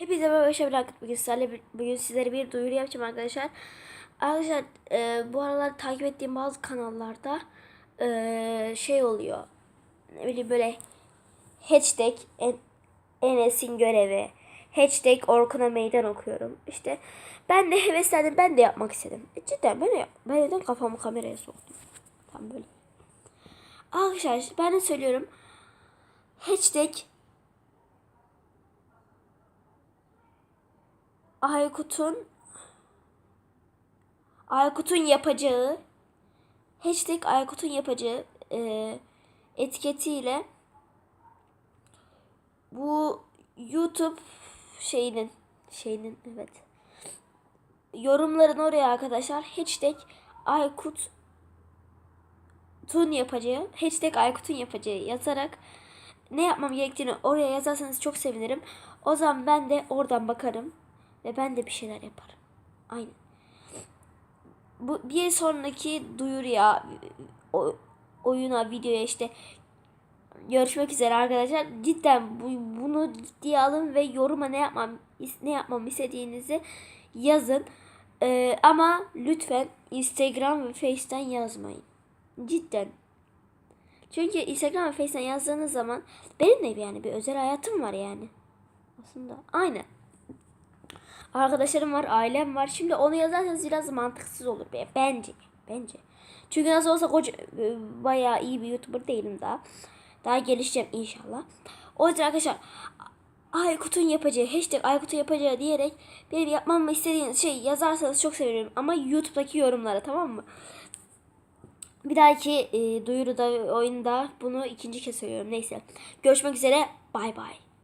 Hepinize merhaba arkadaşlar. Bugün sizlerle bugün sizlere bir duyuru yapacağım arkadaşlar. Arkadaşlar e, bu aralar takip ettiğim bazı kanallarda e, şey oluyor. Ne bileyim böyle hashtag en, Enes'in görevi. Hashtag Orkun'a meydan okuyorum. İşte ben de heveslendim. Ben de yapmak istedim. E, cidden ben ben neden kafamı kameraya soktum. Tam böyle. Arkadaşlar ben de söylüyorum. Hashtag Aykut'un Aykut'un yapacağı hashtag Aykut'un yapacağı e, etiketiyle bu YouTube şeyinin şeyinin evet yorumların oraya arkadaşlar hashtag Aykut'un yapacağı hashtag Aykut'un yapacağı yazarak ne yapmam gerektiğini oraya yazarsanız çok sevinirim. O zaman ben de oradan bakarım ve ben de bir şeyler yaparım. Aynen. Bu bir sonraki duyuruya, o, oyuna, videoya işte görüşmek üzere arkadaşlar. Cidden bu, bunu ciddiye alın ve yoruma ne yapmam ne yapmamı istediğinizi yazın. Ee, ama lütfen Instagram ve Face'ten yazmayın. Cidden. Çünkü Instagram ve Face'ten yazdığınız zaman benim de yani bir özel hayatım var yani. Aslında aynen. Arkadaşlarım var, ailem var. Şimdi onu yazarsanız biraz mantıksız olur be. Bence. Bence. Çünkü nasıl olsa koca, e, bayağı iyi bir YouTuber değilim daha. Daha gelişeceğim inşallah. O yüzden arkadaşlar Aykut'un yapacağı, hashtag Aykut'un yapacağı diyerek benim yapmamı istediğiniz şey yazarsanız çok sevinirim. Ama YouTube'daki yorumlara tamam mı? Bir dahaki e, duyuruda, oyunda bunu ikinci kez söylüyorum. Neyse. Görüşmek üzere. Bay bay.